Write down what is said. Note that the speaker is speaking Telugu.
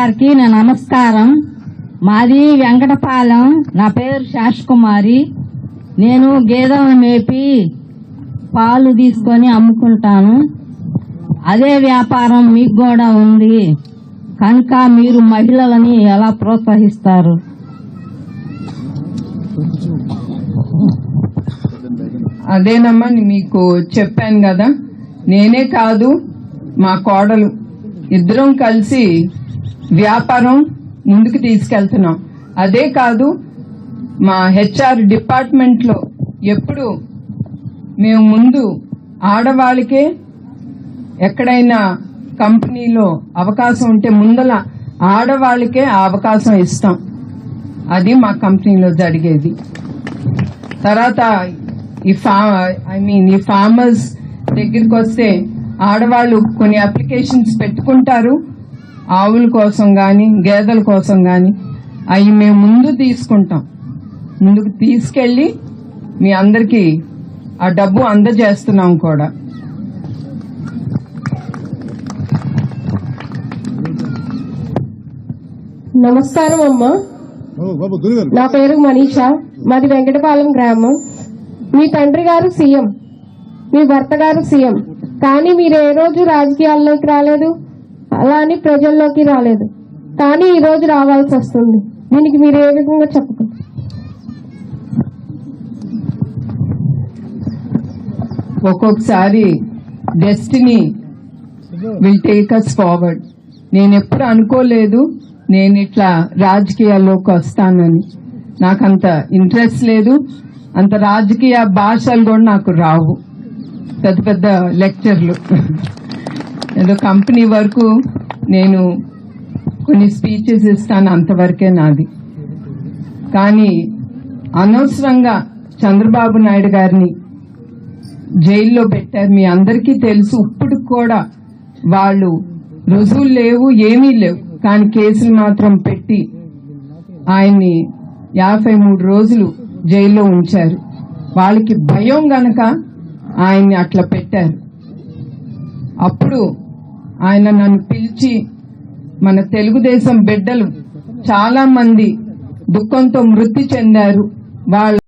గారికి నా నమస్కారం. మాది వెంకటపాలెం. నా పేరు శాశ్కుమారి. నేను గేదెలను మేపి పాలు తీసుకొని అమ్ముకుంటాను. అదే వ్యాపారం మీకు కూడా ఉంది. కనుక మీరు మహిళలని ఎలా ప్రోత్సహిస్తారు? అదేనమ్మా మీకు చెప్పాను కదా. నేనే కాదు మా కోడలు. ఇద్దరం కలిసి వ్యాపారం ముందుకు తీసుకెళ్తున్నాం. అదే కాదు మా హెచ్ఆర్ డిపార్ట్మెంట్లో ఎప్పుడు మేము ముందు ఆడవాళ్ళకే ఎక్కడైనా కంపెనీలో అవకాశం ఉంటే ముందల ఆడవాళ్ళకే ఆ అవకాశం ఇస్తాం. అది మా కంపెనీలో జరిగేది. తర్వాత ఈ ఫా ఐ మీన్ ఈ ఫార్మర్స్ దగ్గరికి వస్తే ఆడవాళ్ళు కొన్ని అప్లికేషన్స్ పెట్టుకుంటారు. ఆవుల కోసం గాని గేదెల కోసం గాని అవి మేము ముందు తీసుకుంటాం. ముందుకు తీసుకెళ్ళి మీ అందరికి ఆ డబ్బు అందజేస్తున్నాం కూడా. నమస్కారం అమ్మా. నా పేరు మనీషా. మాది వెంకటపాలెం గ్రామం. మీ తండ్రి గారు సీఎం. మీ భర్త గారు సీఎం. కానీ మీరు ఏ రోజు రాజకీయాల్లోకి రాలేదు? అలా అని ప్రజల్లోకి రాలేదు. కానీ ఈ రోజు రావాల్సి వస్తుంది. దీనికి మీరు ఏ విధంగా చెప్పుకుంటారు ఒక్కొక్కసారి destiny will take us forward నేను ఎప్పుడు అనుకోలేదు నేను ఇట్లా రాజకీయాల్లోకి వస్తానని. నాకు అంత ఇంట్రెస్ట్ లేదు. అంత రాజకీయ భాషలు కూడా నాకు రావు. పెద్ద పెద్ద లెక్చర్లు ఏదో కంపెనీ వరకు నేను కొన్ని స్పీచెస్ ఇస్తాను అంతవరకే నాది. కానీ అనవసరంగా చంద్రబాబు నాయుడు గారిని జైల్లో పెట్టారు. మీ అందరికీ తెలుసు ఇప్పుడు కూడా వాళ్ళు రుజువులు లేవు ఏమీ లేవు. కానీ కేసులు మాత్రం పెట్టి ఆయన్ని యాభై మూడు రోజులు జైల్లో ఉంచారు. వాళ్ళకి భయం గనక ఆయన్ని అట్లా పెట్టారు. అప్పుడు ఆయన నన్ను పిలిచి మన తెలుగుదేశం బిడ్డలు చాలా మంది దుఃఖంతో మృతి చెందారు. వాళ్ళ